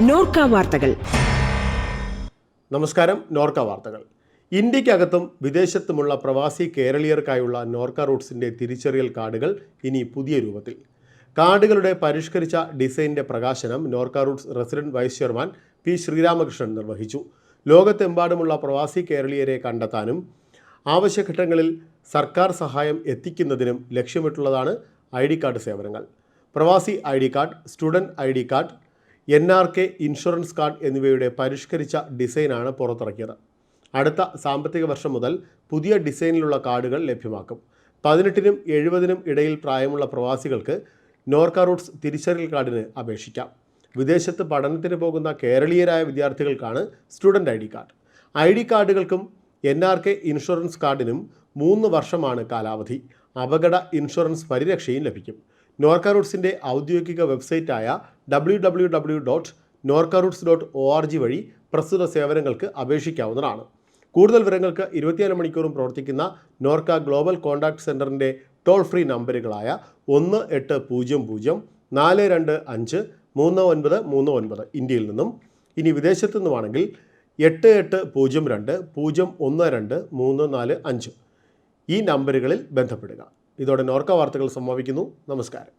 നോർക്ക വാർത്തകൾ. നമസ്കാരം നോർക്ക വാർത്തകൾ. ഇന്ത്യക്കകത്തും വിദേശത്തുമുള്ള പ്രവാസി കേരളീയർക്കായുള്ള നോർക്ക റൂട്ട്സിന്റെ തിരിച്ചറിയൽ കാർഡുകൾ ഇനി പുതിയ രൂപത്തിൽ. കാർഡുകളുടെ പരിഷ്കരിച്ച ഡിസൈനിന്റെ പ്രകാശനം Norka Roots resident vice chairman P Sreeramakrishnan നിർവഹിച്ചു. ലോകത്തെമ്പാടുമുള്ള പ്രവാസി കേരളീയരെ കണ്ടെത്താനും ആവശ്യഘട്ടങ്ങളിൽ സർക്കാർ സഹായം എത്തിക്കുന്നതിനും ലക്ഷ്യമിട്ടുള്ളതാണ് ഐ ഡി കാർഡ് സേവനങ്ങൾ. പ്രവാസി I D card student I D card N R K insurance card എന്നിവയുടെ പരിഷ്കരിച്ച ഡിസൈനാണ് പുറത്തിറക്കിയത്. അടുത്ത സാമ്പത്തിക വർഷം മുതൽ പുതിയ ഡിസൈനിലുള്ള കാർഡുകൾ ലഭ്യമാക്കും. പതിനെട്ടിനും എഴുപതിനും ഇടയിൽ പ്രായമുള്ള പ്രവാസികൾക്ക് നോർക്ക റൂട്ട്സ് തിരിച്ചറിയൽ കാർഡിന് അപേക്ഷിക്കാം. വിദേശത്ത് പഠനത്തിന് പോകുന്ന കേരളീയരായ വിദ്യാർത്ഥികൾക്കാണ് student I D card. I D കാർഡുകൾക്കും N R K insurance കാർഡിനും മൂന്ന് വർഷമാണ് കാലാവധി. അപകട ഇൻഷുറൻസ് പരിരക്ഷയും ലഭിക്കും. നോർക്ക റൂട്ട്സിന്റെ ഔദ്യോഗിക വെബ്സൈറ്റായ W W W dot NORKA roots dot O R G വഴി പ്രസ്തുത സേവനങ്ങൾക്ക് അപേക്ഷിക്കാവുന്നതാണ്. കൂടുതൽ വിവരങ്ങൾക്ക് ഇരുപത്തിനാല് മണിക്കൂറും പ്രവർത്തിക്കുന്ന നോർക്ക ഗ്ലോബൽ കോൺടാക്ട് സെന്ററിന്റെ ടോൾ ഫ്രീ നമ്പറുകളായ ഒന്ന് എട്ട് പൂജ്യം പൂജ്യം നാല് രണ്ട് അഞ്ച് മൂന്ന് ഒൻപത് മൂന്ന് ഒൻപത് ഇന്ത്യയിൽ നിന്നും. ഇനി വിദേശത്തു നിന്നുമാണെങ്കിൽ എട്ട് എട്ട് പൂജ്യം രണ്ട് പൂജ്യം ഒന്ന് രണ്ട് മൂന്ന് നാല് അഞ്ച് ഈ നമ്പറുകളിൽ ബന്ധപ്പെടുക. ഇതോടെ നോർക്ക വാർത്തകൾ സമാപിക്കുന്നു. നമസ്കാരം.